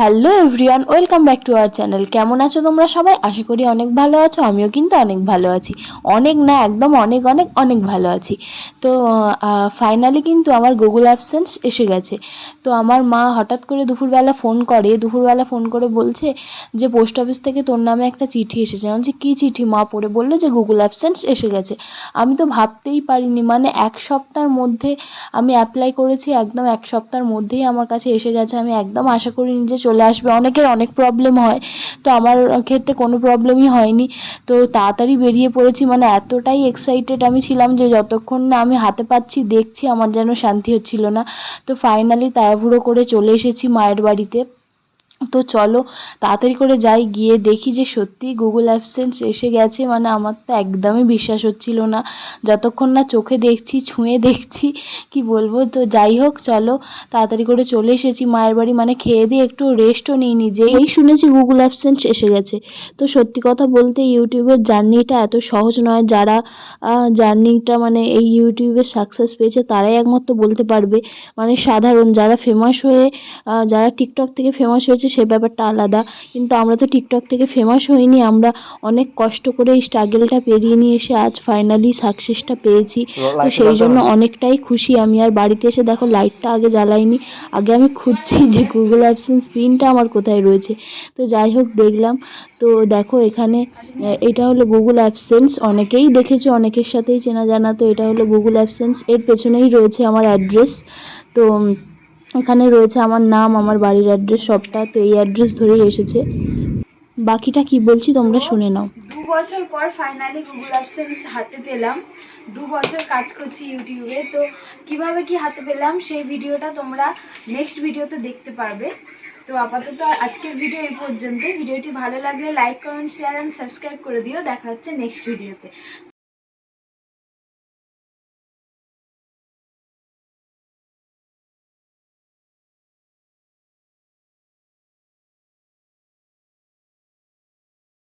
Hello everyone, welcome back to our channel. কেমন আছো তোমরা সবাই? আশা করি অনেক ভালো আছো, আমিও কিন্তু অনেক ভালো আছি। অনেক না, একদম অনেক অনেক অনেক ভালো আছি। তো ফাইনালি কিন্তু আমার গুগল অ্যাপসেন্স এসে গেছে। তো আমার মা হঠাৎ করে দুপুরবেলা ফোন করে, দুপুরবেলা ফোন করে বলছে যে পোস্ট অফিস থেকে তোর নামে একটা চিঠি এসেছে। আমি কী চিঠি? মা পড়ে বলল যে গুগল অ্যাপসেন্স এসে গেছে। আমি তো ভাবতেই পারিনি মানে এক সপ্তাহের মধ্যে আমি অ্যাপ্লাই করেছি, একদম এক সপ্তাহের মধ্যেই আমার কাছে এসে গেছে। আমি একদম আশা করিনি যে চলে আসবে, অনেকের অনেক প্রবলেম হয়। তো আমার ক্ষেত্রে কোনো প্রবলেমই হয়নি। তো তাড়াতাড়ি বেরিয়ে পড়েছি মানে এতটাই এক্সাইটেড আমি ছিলাম যে যতক্ষণ না আমি হাতে পাচ্ছি, দেখছি আমার যেন শান্তি হচ্ছিল না। তো ফাইনালি তাড়াহুড়ো করে চলে এসেছি মায়ের বাড়িতে। তো চলো তাড়াতাড়ি করে যাই, গিয়ে দেখি যে সত্যিই গুগল অ্যাপসেন্স এসে গেছে। মানে আমার তো একদমই বিশ্বাস হচ্ছিল না। যতক্ষণ না চোখে দেখছি, ছুঁয়ে দেখছি, কি বলব? তো যাই হোক, চলো তাড়াতাড়ি করে চলে এসেছি মায়ের বাড়ি। মানে খেয়ে দিয়ে একটু রেস্টও নিইনি যে এই শুনেছি গুগল অ্যাপসেন্স এসে গেছে। তো সত্যি কথা বলতে ইউটিউবের জার্নিটা এত সহজ নয়। যারা জার্নিটা মানে এই ইউটিউবে সাকসেস পেয়েছে, তারাই একমাত্র বলতে পারবে। মানে সাধারণ, যারা ফেমাস হয়ে যারা টিকটক থেকে ফেমাস হয়েছে সে ব্যাপারটা আলাদা। কিন্তু আমরা তো টিকটক থেকে ফেমাস হইনি আমরা অনেক কষ্ট করে এই স্ট্রাগেলটা পেরিয়ে নিয়ে এসে আজ ফাইনালি সাকসেসটা পেয়েছি। তো সেই জন্য অনেকটাই খুশি আমি। আর বাড়িতে এসে দেখো লাইটটা আগে জ্বালাইনি আগে আমি খুঁজছি যে গুগল অ্যাপসেন্স পিনটা আমার কোথায় রয়েছে। তো যাই হোক দেখলাম। তো দেখো এখানে এটা হলো গুগল অ্যাপসেন্স অনেকেই দেখেছ অনেকের সাথেই চেনা জানা তো এটা হলো গুগল অ্যাপসেন্স এর পেছনেই রয়েছে আমার অ্যাড্রেস তো এখানে রয়েছে আমার নাম, আমার বাড়ির অ্যাড্রেস সবটা। তো এই অ্যাড্রেস ধরেই এসেছে। বাকিটা কি বলছি তোমরা শুনে নাও। দু বছর পর ফাইনালি গুগল অ্যাপসেন্স হাতে পেলাম। দু বছর কাজ করছি ইউটিউবে তো কীভাবে কি হাতে পেলাম সেই ভিডিওটা তোমরা নেক্সট ভিডিওতে দেখতে পারবে। তো আপাতত আজকের ভিডিও এই পর্যন্ত ভিডিওটি ভালো লাগলে like comment share and subscribe করে দিও। দেখা হচ্ছে নেক্সট ভিডিওতে